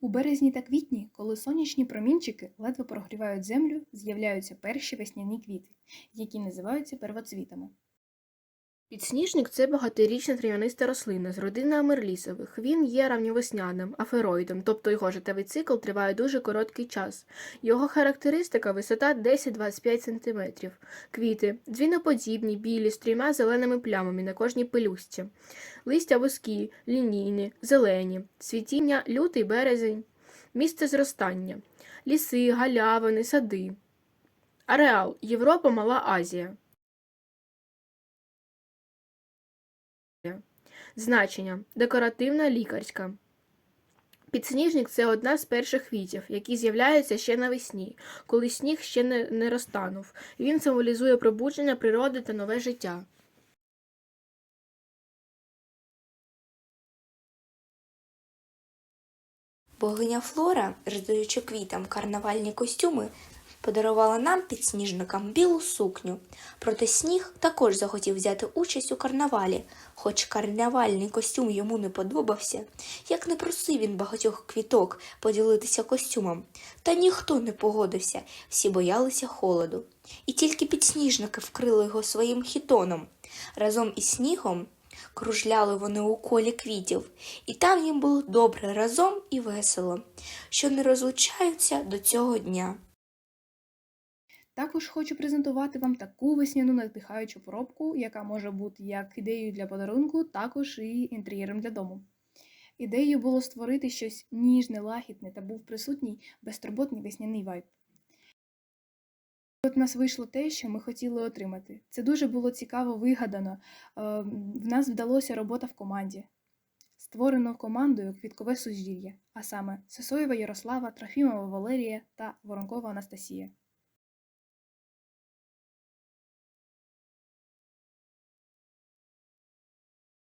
У березні та квітні, коли сонячні промінчики ледве прогрівають землю, з'являються перші весняні квіти, які називаються первоцвітами. Підсніжник це багаторічна трав'яниста рослина з родини амерлісових. Він є равньовесняним, афероїдом, тобто його життєвий цикл триває дуже короткий час. Його характеристика висота 10-25 см. Квіти дзвіноподібні, білі, з трьома зеленими плямами на кожній пелюстці. Листя вузькі, лінійні, зелені, цвітіння лютий березень, місце зростання, ліси, галявини, сади. Ареал Європа, Мала Азія. Значення декоративна лікарська. Підсніжник це одна з перших квітів, які з'являються ще навесні, коли сніг ще не, не розтанув. Він символізує пробудження природи та нове життя. Богиня Флора, роздаючи квітам карнавальні костюми, подарувала нам підсніжникам білу сукню. Проте сніг також захотів взяти участь у карнавалі, хоч карнавальний костюм йому не подобався, як не просив він багатьох квіток поділитися костюмом. Та ніхто не погодився, всі боялися холоду. І тільки підсніжники вкрили його своїм хітоном. Разом із снігом кружляли вони у колі квітів, і там їм було добре разом і весело, що не розлучаються до цього дня. Також хочу презентувати вам таку весняну надихаючу поробку, яка може бути як ідеєю для подарунку, також і інтер'єром для дому. Ідеєю було створити щось ніжне, лагідне та був присутній безтурботний весняний вайб. От у нас вийшло те, що ми хотіли отримати. Це дуже було цікаво вигадано. Е, В нас вдалося робота в команді. Створено командою квіткове сузір'я, а саме Сосоєва Ярослава, Трофімова Валерія та Воронкова Анастасія.